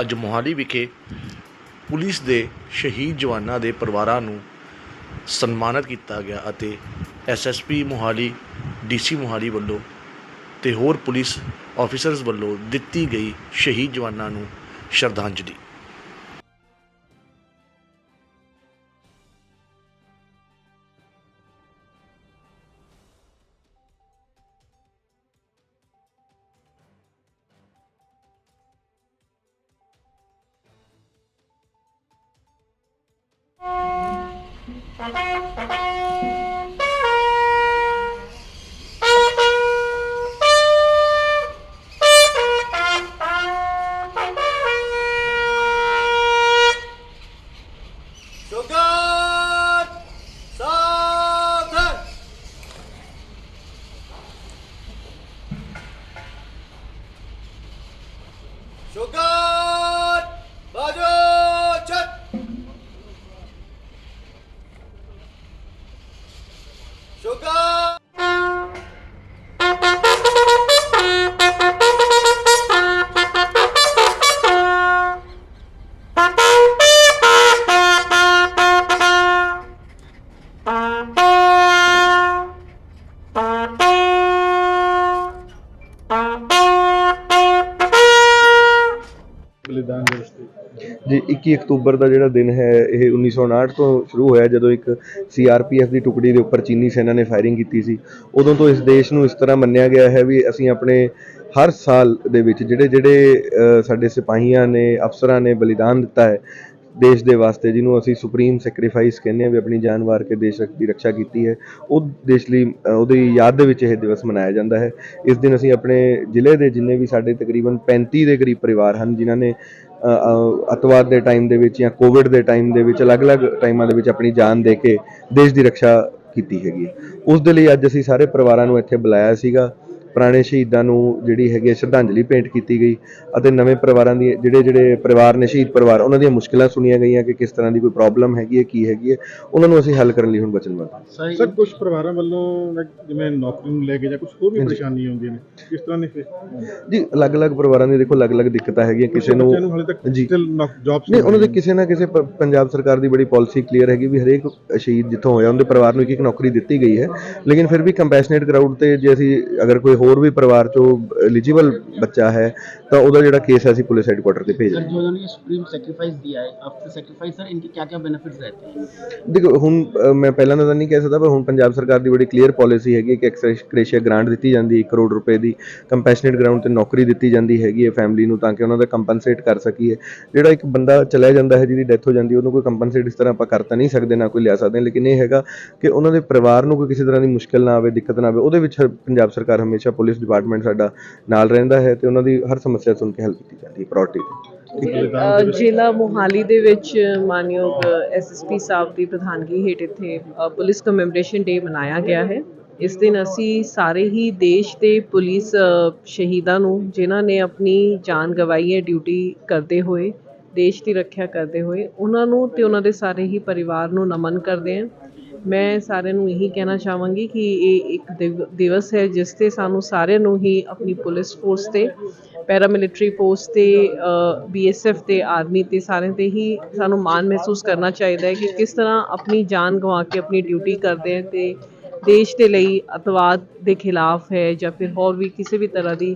ਅੱਜ ਮੋਹਾਲੀ ਵਿਖੇ ਪੁਲਿਸ ਦੇ ਸ਼ਹੀਦ ਜਵਾਨਾਂ ਦੇ ਪਰਿਵਾਰਾਂ ਨੂੰ ਸਨਮਾਨਿਤ ਕੀਤਾ ਗਿਆ ਅਤੇ ਐਸਐਸਪੀ ਮੋਹਾਲੀ ਡੀਸੀ ਮੋਹਾਲੀ ਵੱਲੋਂ ਤੇ ਹੋਰ ਪੁਲਿਸ ਆਫੀਸਰਸ ਵੱਲੋਂ ਦਿੱਤੀ ਗਈ ਸ਼ਹੀਦ ਜਵਾਨਾਂ ਨੂੰ ਸ਼ਰਧਾਂਜਲੀ। Sugar! Shogun ਬਲੀਦਾਨ ਜੀ 21 ਅਕਤੂਬਰ ਦਾ ਜਿਹੜਾ ਦਿਨ ਹੈ, ਇਹ 1959 ਤੋਂ ਸ਼ੁਰੂ ਹੋਇਆ ਜਦੋਂ ਇੱਕ ਸੀਆਰਪੀਐਫ ਦੀ ਟੁਕੜੀ ਦੇ ਉੱਪਰ ਚੀਨੀ ਸੈਨਾ ਨੇ ਫਾਇਰਿੰਗ ਕੀਤੀ ਸੀ। ਉਦੋਂ ਤੋਂ ਇਸ ਦੇਸ਼ ਨੂੰ ਇਸ ਤਰ੍ਹਾਂ ਮੰਨਿਆ ਗਿਆ ਹੈ ਵੀ ਅਸੀਂ ਆਪਣੇ ਹਰ ਸਾਲ ਦੇ ਵਿੱਚ ਜਿਹੜੇ ਜਿਹੜੇ ਸਾਡੇ ਸਿਪਾਹੀਆਂ ਨੇ, ਅਫਸਰਾਂ ਨੇ ਬਲੀਦਾਨ ਦਿੱਤਾ ਹੈ ਦੇਸ਼ ਦੇ ਵਾਸਤੇ, ਜਿਹਨੂੰ ਅਸੀਂ ਸੁਪਰੀਮ ਸੈਕਰੀਫਾਈਸ ਕਹਿੰਦੇ ਆ ਵੀ ਆਪਣੀ ਜਾਨ ਵਾਰ ਕੇ ਦੇਸ਼ ਦੀ ਰੱਖਿਆ ਕੀਤੀ ਹੈ, ਉਹ ਦੇਸ਼ ਲਈ ਉਹਦੀ ਯਾਦ ਦੇ ਵਿੱਚ ਇਹ ਦਿਵਸ ਮਨਾਇਆ ਜਾਂਦਾ ਹੈ। ਇਸ ਦਿਨ ਅਸੀਂ ਆਪਣੇ ਜ਼ਿਲ੍ਹੇ ਦੇ ਜਿੰਨੇ ਵੀ ਸਾਡੇ ਤਕਰੀਬਨ 35 ਦੇ ਕਰੀਬ ਪਰਿਵਾਰ ਹਨ, ਜਿਨ੍ਹਾਂ ਨੇ ਅੱਤਵਾਦ ਦੇ ਟਾਈਮ ਦੇ ਵਿੱਚ ਜਾਂ ਕੋਵਿਡ ਦੇ ਟਾਈਮ ਦੇ ਵਿੱਚ, ਅਲੱਗ-ਅਲੱਗ ਟਾਈਮਾਂ ਦੇ ਵਿੱਚ ਆਪਣੀ ਜਾਨ ਦੇ ਕੇ ਦੇਸ਼ ਦੀ ਰੱਖਿਆ ਕੀਤੀ ਹੈਗੀ ਹੈ। ਉਸ ਦੇ ਲਈ ਅੱਜ ਅਸੀਂ ਸਾਰੇ ਪਰਿਵਾਰਾਂ ਨੂੰ ਇੱਥੇ ਬੁਲਾਇਆ ਸੀਗਾ ਪੁਰਾਣੇ ਸ਼ਹੀਦਾਂ ਨੂੰ ਜਿਹੜੀ ਹੈਗੀ ਹੈ ਸ਼ਰਧਾਂਜਲੀ ਭੇਂਟ ਕੀਤੀ ਗਈ ਅਤੇ ਨਵੇਂ ਪਰਿਵਾਰਾਂ ਦੀ ਜਿਹੜੇ ਜਿਹੜੇ ਪਰਿਵਾਰ ਨੇ ਸ਼ਹੀਦ ਪਰਿਵਾਰ ਉਹਨਾਂ ਦੀਆਂ ਮੁਸ਼ਕਲਾਂ ਸੁਣੀਆਂ ਗਈਆਂ ਕਿ ਕਿਸ ਤਰ੍ਹਾਂ ਦੀ ਕੋਈ ਪ੍ਰੋਬਲਮ ਹੈਗੀ ਹੈ ਕੀ ਹੈਗੀ ਹੈ ਉਹਨਾਂ ਨੂੰ ਅਸੀਂ ਹੱਲ ਕਰਨ ਲਈ ਹੁਣ ਵਚਨਬੱਧ ਹਾਂ ਸਰ ਕੁਝ ਪਰਿਵਾਰਾਂ ਵੱਲੋਂ ਜਿਵੇਂ ਨੌਕਰੀ ਨੂੰ ਲੈ ਕੇ ਜਾਂ ਕੁਝ ਹੋਰ ਵੀ ਹਾਂਜੀ। ਪਰੇਸ਼ਾਨੀ ਆਉਂਦੀਆਂ ਨੇ ਕਿਸ ਤਰ੍ਹਾਂ ਨੇ ਫਿਰ ਜੀ ਅਲੱਗ-ਅਲੱਗ ਪਰਿਵਾਰਾਂ ਦੀ ਦੇਖੋ ਅਲੱਗ-ਅਲੱਗ ਦਿੱਕਤਾਂ ਹੈਗੀਆਂ ਕਿਸੇ ਨੂੰ ਜੀ। ਨਹੀਂ ਉਹਨਾਂ ਦੇ ਕਿਸੇ ਨਾ ਕਿਸੇ ਪੰਜਾਬ ਸਰਕਾਰ ਦੀ ਬੜੀ ਪਾਲਿਸੀ ਕਲੀਅਰ ਹੈਗੀ ਵੀ ਹਰੇਕ ਸ਼ਹੀਦ ਜਿੱਥੋਂ ਹੋਇਆ ਉਹਦੇ ਪਰਿਵਾਰ ਨੂੰ ਇੱਕ ਇੱਕ ਨੌਕਰੀ ਦਿੱਤੀ ਗਈ ਹੈ ਲੇਕਿਨ ਫਿਰ ਵੀ ਕੰਪੈਸ਼ਨੇਟ ਕਰਾਊਡ ਤੇ ਜੇ ਅਸੀਂ ਅਗਰ ਕੋਈ ਹੋਰ ਵੀ ਪਰਿਵਾਰ ਚੋਂ ਐਲੀਜੀਬਲ ਬੱਚਾ ਹੈ ਤਾਂ ਉਹਦਾ ਜਿਹੜਾ ਕੇਸ ਹੈ ਅਸੀਂ ਪੁਲਿਸ ਹੈਡਕੁਆਟਰ ਤੇ ਭੇਜ सर ਰਹੇ जो इन्होंने ये सुप्रीम सेक्रीफाइस दिया है आफ्टर सेक्रीफाइस सर इनके क्या क्या बेनिफिट्स रहते हैं ਹਾਂ ਦੇਖੋ ਹੁਣ ਅ, ਮੈਂ ਪਹਿਲਾਂ ਤਾਂ ਨਹੀਂ ਕਹਿ ਸਕਦਾ ਪਰ ਹੁਣ ਪੰਜਾਬ ਸਰਕਾਰ ਦੀ ਬੜੀ ਕਲੀਅਰ ਪਾਲਿਸੀ ਹੈਗੀ ਹੈ ਕਿ ਐਕਸਕ੍ਰੇਸ਼ੀਆ ਗ੍ਰਾਂਟ ਦਿੱਤੀ ਜਾਂਦੀ ਹੈ 1 ਕਰੋੜ ਰੁਪਏ ਦੀ ਕੰਪੈਸ਼ਨੇਟ ਗਰਾਊਂਡ ਤੇ ਨੌਕਰੀ ਦਿੱਤੀ ਜਾਂਦੀ ਹੈਗੀ ਹੈ ਫੈਮਿਲੀ ਨੂੰ ਤਾਂ ਕਿ ਉਹਨਾਂ ਦਾ ਕੰਪਨਸੇਟ ਕਰ ਸਕੀਏ ਜਿਹੜਾ ਇੱਕ ਬੰਦਾ ਚਲਾ ਜਾਂਦਾ ਹੈ ਜਿਹਦੀ ਡੈਥ ਹੋ ਜਾਂਦੀ ਹੈ ਉਹਨੂੰ ਕੋਈ ਕੰਪਨਸੇਟ ਇਸ ਤਰ੍ਹਾਂ ਆਪਾਂ ਕਰ ਤਾਂ ਨਹੀਂ ਸਕਦੇ ਨਾ ਕੋਈ ਲਿਆ ਸਕਦੇ ਹਾਂ, ਲੇਕਿਨ ਇਹ ਹੈਗਾ ਕਿ ਉਹਨਾਂ ਦੇ ਪਰਿਵਾਰ ਨੂੰ ਕੋਈ ਕਿਸੇ ਤਰ੍ਹਾਂ ਦੀ ਮੁਸ਼ਕਲ ਨਾ ਆਵੇ ਦਿੱਕਤ ਨਾ ਆਵੇ ਉਹਦੇ ਵਿੱਚ ਹਰ- ਪੰਜਾਬ ਸਰਕਾਰ ਹਮੇਸ਼ਾ ਪੁਲਿਸ ਡਿਪਾਰਟਮੈਂਟ ਸਾਡਾ ਨਾਲ ਰਹਿੰਦਾ ਹੈ ਤੇ ਉਹਨਾਂ ਦੀ ਹਰ ਸਮੱਸਿਆ ਸੁਣ ਕੇ ਹੱਲ ਕੀਤੀ ਜਾਂਦੀ ਹੈ ਪ੍ਰਾਇੋਰਟੀ ਅ, ਜ਼ਿਲ੍ਹਾ ਮੋਹਾਲੀ ਦੇ ਵਿੱਚ ਮਾਨਯੋਗ ਐਸਐਸਪੀ ਸਾਹਿਬ ਦੀ ਪ੍ਰਧਾਨਗੀ ਹੇਠ ਇੱਥੇ ਪੁਲਿਸ ਕਮੈਮੋਰੇਸ਼ਨ ਡੇ ਮਨਾਇਆ ਗਿਆ ਹੈ। ਇਸ ਦਿਨ ਅਸੀਂ ਸਾਰੇ ਹੀ ਦੇਸ਼ ਦੇ ਪੁਲਿਸ ਸ਼ਹੀਦਾਂ ਨੂੰ ਜਿਨ੍ਹਾਂ ਨੇ ਆਪਣੀ ਜਾਨ ਗਵਾਈ ਹੈ ਡਿਊਟੀ ਕਰਦੇ ਹੋਏ ਦੇਸ਼ ਦੀ ਰੱਖਿਆ ਕਰਦੇ ਹੋਏ ਉਹਨਾਂ ਨੂੰ ਤੇ ਉਹਨਾਂ ਦੇ ਸਾਰੇ ਹੀ ਪਰਿਵਾਰ ਨੂੰ ਨਮਨ ਕਰਦੇ ਹਾਂ। ਮੈਂ ਸਾਰਿਆਂ ਨੂੰ ਇਹੀ ਕਹਿਣਾ ਚਾਹਾਂਗੀ ਕਿ ਇਹ ਇੱਕ ਦਿਵ- ਦਿਵਸ ਹੈ, ਜਿਸ ਤੇ ਸਾਨੂੰ ਸਾਰਿਆਂ ਨੂੰ ਹੀ ਆਪਣੀ ਪੁਲਿਸ ਫੋਰਸ ਤੇ ਪੈਰਾਮਿਲਟਰੀ ਫੋਰਸ ਤੇ ਬੀਐਸਐਫ ਤੇ ਆਰਮੀ ਤੇ ਸਾਰਿਆਂ ਤੇ ਹੀ ਸਾਨੂੰ ਮਾਣ ਮਹਿਸੂਸ ਕਰਨਾ ਚਾਹੀਦਾ ਹੈ ਕਿ ਕਿਸ ਤਰ੍ਹਾਂ ਆਪਣੀ ਜਾਨ ਗਵਾ ਕੇ ਆਪਣੀ ਡਿਊਟੀ ਕਰਦੇ ਆ ਤੇ ਦੇਸ਼ ਦੇ ਲਈ ਅਤਵਾਦ ਦੇ ਖਿਲਾਫ ਹੈ ਜਾਂ ਫਿਰ ਹੋਰ ਵੀ ਕਿਸੇ ਵੀ ਤਰ੍ਹਾਂ ਦੀ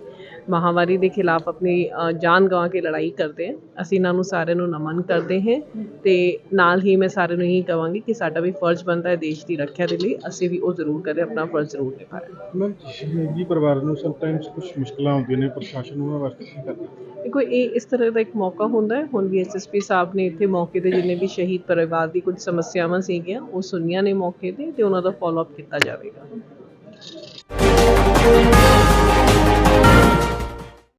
ਮਹਾਮਾਰੀ ਦੇ ਖਿਲਾਫ ਆਪਣੀ ਜਾਨ ਗਵਾ ਕੇ ਲੜਾਈ ਕਰਦੇ ਆ ਅਸੀਂ ਇਹਨਾਂ ਨੂੰ ਸਾਰਿਆਂ ਨੂੰ ਨਮਨ ਕਰਦੇ ਹਾਂ ਤੇ ਨਾਲ ਹੀ ਮੈਂ ਸਾਰਿਆਂ ਨੂੰ ਇਹੀ ਕਹਾਂਗੀ ਕਿ ਸਾਡਾ ਵੀ ਫਰਜ਼ ਬਣਦਾ ਹੈ ਦੇਸ਼ ਦੀ ਰੱਖਿਆ ਦੇ ਲਈ। ਅਸੀਂ ਵੀ ਉਹ ਜ਼ਰੂਰ ਕਰੇ ਆਪਣਾ ਫਰਜ਼ ਜ਼ਰੂਰ ਨਿਭਾਏ ਮੈਂ ਸ਼ਹੀਦੀ ਪਰਿਵਾਰ ਨੂੰ ਸਮਟਾਈਮਸ ਕੁਝ ਮੁਸ਼ਕਲਾਂ ਆਉਂਦੀਆਂ ਨੇ ਪ੍ਰਸ਼ਾਸਨ ਉਹਨਾਂ ਵਾਸਤੇ ਕੀ ਕਰਦਾ ਦੇਖੋ ਇਹ ਇਸ ਤਰ੍ਹਾਂ ਦਾ ਇੱਕ ਮੌਕਾ ਹੁੰਦਾ ਹੈ। ਹੁਣ ਵੀ ਐਸਐਸਪੀ ਸਾਹਿਬ ਨੇ ਇੱਥੇ ਮੌਕੇ ਤੇ ਜਿੰਨੇ ਵੀ ਸ਼ਹੀਦ ਪਰਿਵਾਰ ਦੀ ਕੁਝ ਸਮੱਸਿਆਵਾਂ ਸੀਗੀਆਂ ਉਹ ਸੁਣੀਆਂ ਨੇ ਮੌਕੇ ਤੇ ਤੇ ਉਹਨਾਂ ਦਾ ਫਾਲੋ ਅਪ ਕੀਤਾ ਜਾਵੇਗਾ। Música